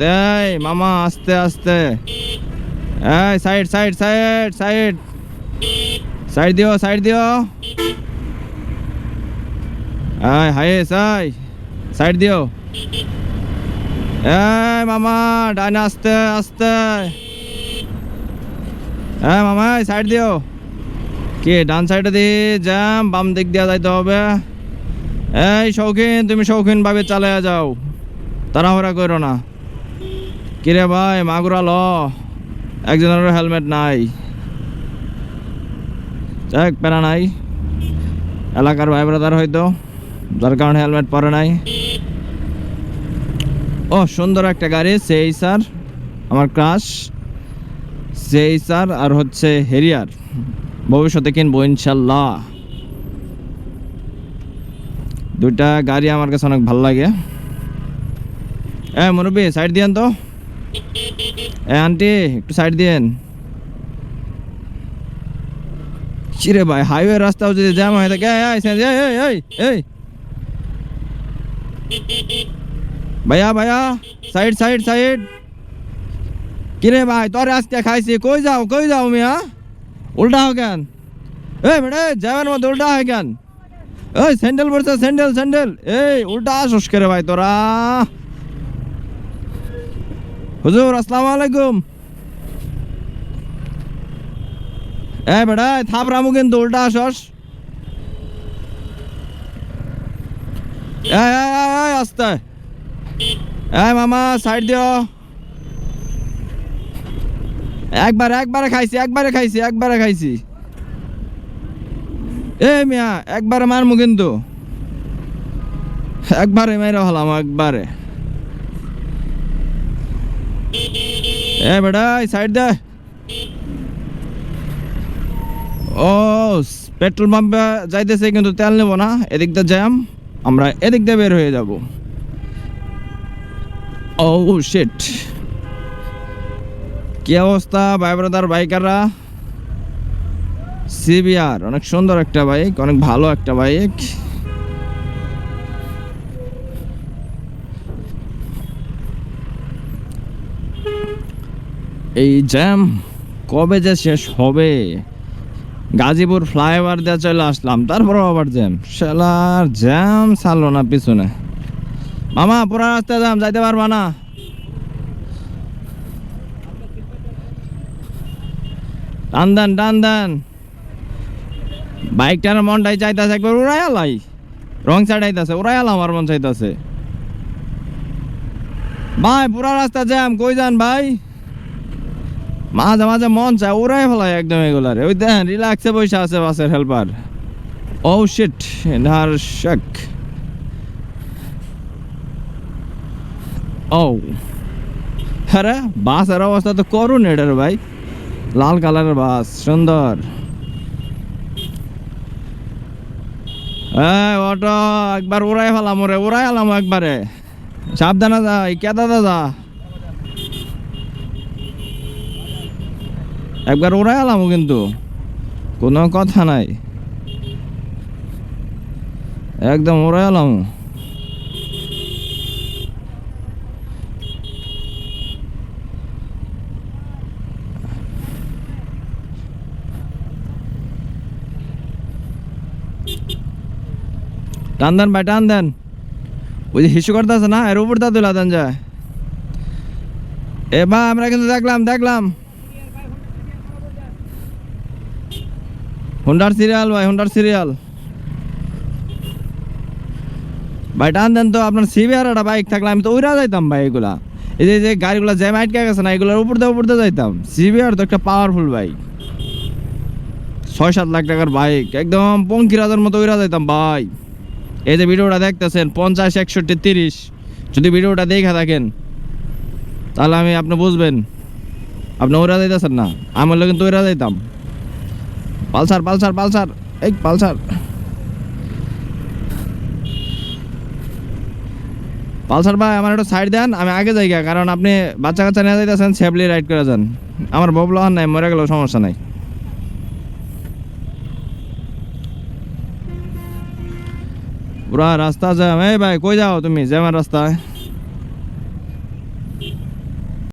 এই, মামা, আস্তে আস্তে। এই, side side side side. Side দিও সাইড দিও। এই হাই সাই সাইড দিও। এই, মামা ডাইনে আস্তে আস্তে। এই, মামা সাইড দিও। কি, ডান সাইডে দিয়ে জ্যাম, বাম দিক দিয়ে যাইতে হবে। এই, শৌখিন, তুমি শৌখিন ভাবে চালিয়ে যাও। তাড়াহুড়া করো না। কিরে ভাই মাগুরা ল একজনের হেলমেট নাই। যাক প্যারা নাই। এলাকার ভাই ব্রাদার হয়তো, যার কারণে হেলমেট পরে নাই। ও, সুন্দর একটা গাড়ি, সেই স্যার, আমার ক্রাশ। সেই স্যার, আর হচ্ছে হেরিয়ার। ভবিষ্যতে কিনবো, ইনশাল্লাহ। দুইটা গাড়ি আমার কাছে অনেক ভালো লাগে। এ, মুরব্বী সাইড দিয়েন তো। আন্টি, একটু সাইড দিয়েন। চিরে ভাই হাইওয়ে রাস্তাও যদি জ্যাম হয়ে থাকে ভাইয়া ভাইয়া সাইড সাইড সাইড কিরে ভাই, তোরে আজকে খাইছি, কই যাও কই যাও মিয়া? উল্টা হো কেন? এই বেড়ে যাওয়ার মধ্যে উল্টা হয় কেন? এই স্যান্ডেল পড়ছে স্যান্ডেল স্যান্ডেল এই, উল্টা আসস করে ভাই, তোরা? হুজুর, আসসালামু আলাইকুম। এই বেড়া থাপরামু কিন্তু, উল্টা আসস। আস্তে। এই মামা, সাইড দিও। একবার, একবারে খাইছি একবারে খাইছি একবারে খাইছি। এ, মিয়া, একবারে মারমু কিন্তু। একবারে মেরে হলাম, একবারে। এ বেটা সাইড দে। ও পেট্রোল পাম্পে যাইতেছে, কিন্তু তেল নেব না। এদিক দিয়ে জ্যাম, আমরা এদিক দিয়ে বের হয়ে যাব। ও শিট কি অবস্থা, ভাই ব্রাদার বাইকাররা সিবিআর অনেক সুন্দর একটা বাইক অনেক ভালো একটা বাইক এই জ্যাম কবে যে শেষ হবে? গাজীপুর ফ্লাইওভার দিয়ে চলে আসলাম তারপরে আবার জ্যাম শালার জ্যাম ছাড়লো না পিছনে। মামা, পুরা রাস্তায় জ্যাম যাইতে পারবা না? টান দেন টান দেন। বাইকটার মনটাই চাইতেছে একবার, উড়াই আলাই। রং সাইড আইতাছে উড়াই আলাম আমার মন চাইতেছে। ভাই, পুরা রাস্তা জ্যাম কই যান ভাই? মাঝে মাঝে মন চায় ওরাই ফেলায় একদম এগুলারে। ওই দেন রিল্যাক্সে বসে আছে বাসের হেল্পার ও শিট নার শাক। ও আরে, বাসের অবস্থা তো করুন এটার ভাই। লাল কালারের বাস, সুন্দর। অটো, একবার উড়াই ফেলাম ওরে, উড়াই ফেলাম একবারে। সাবধানে যা কেদা যা। একবার উড়াই ফেলাম কিন্তু। কোনো কথা নাই। একদম উড়াই ফেলাম টান দেন ভাই, টান দেন। ওই যে হিসু করতে আছে না, এর উপর দা তুলা দেন যায়। এ ভাই, আমরা কিন্তু দেখলাম দেখলাম। হুন্ডার সিরিয়াল ভাই হুন্ডার সিরিয়াল ভাই টান দেন তো আপনার সিবিআর একটা বাইক থাকলে আমি তো ওইরা যাইতাম ভাই এগুলা এই যে যে গাড়িগুলো জ্যাম আটকে গেছে না এগুলোর উপর দিয়ে উপর দিয়ে যাইতাম সিবিআর তো একটা পাওয়ারফুল বাইক ছয় সাত লাখ টাকার বাইক একদম পঙ্কি রাজার মতো ওইরা যাইতাম ভাই এই যে ভিডিওটা দেখতেছেন পঞ্চাশ একষট্টি তিরিশ যদি ভিডিওটা দেখে থাকেন তাহলে আমি আপনি বুঝবেন আপনি ওরা যাইতেছেন না আমার কিন্তু ওরা যাইতাম পালসার পালসার পালসার। এই পালসার। পালসার ভাই আমার একটু সাইড দেন আমি আগে যাই গা, কারণ আপনি বাচ্চা কাচ্চা নিয়ে যাইতেছেন সেফলি রাইড করে যান। আমার ববলহান নাই মরে গেলেও সমস্যা নাই। পুরা রাস্তা জ্যাম। এই ভাই কই যাও তুমি? জ্যামের রাস্তায়।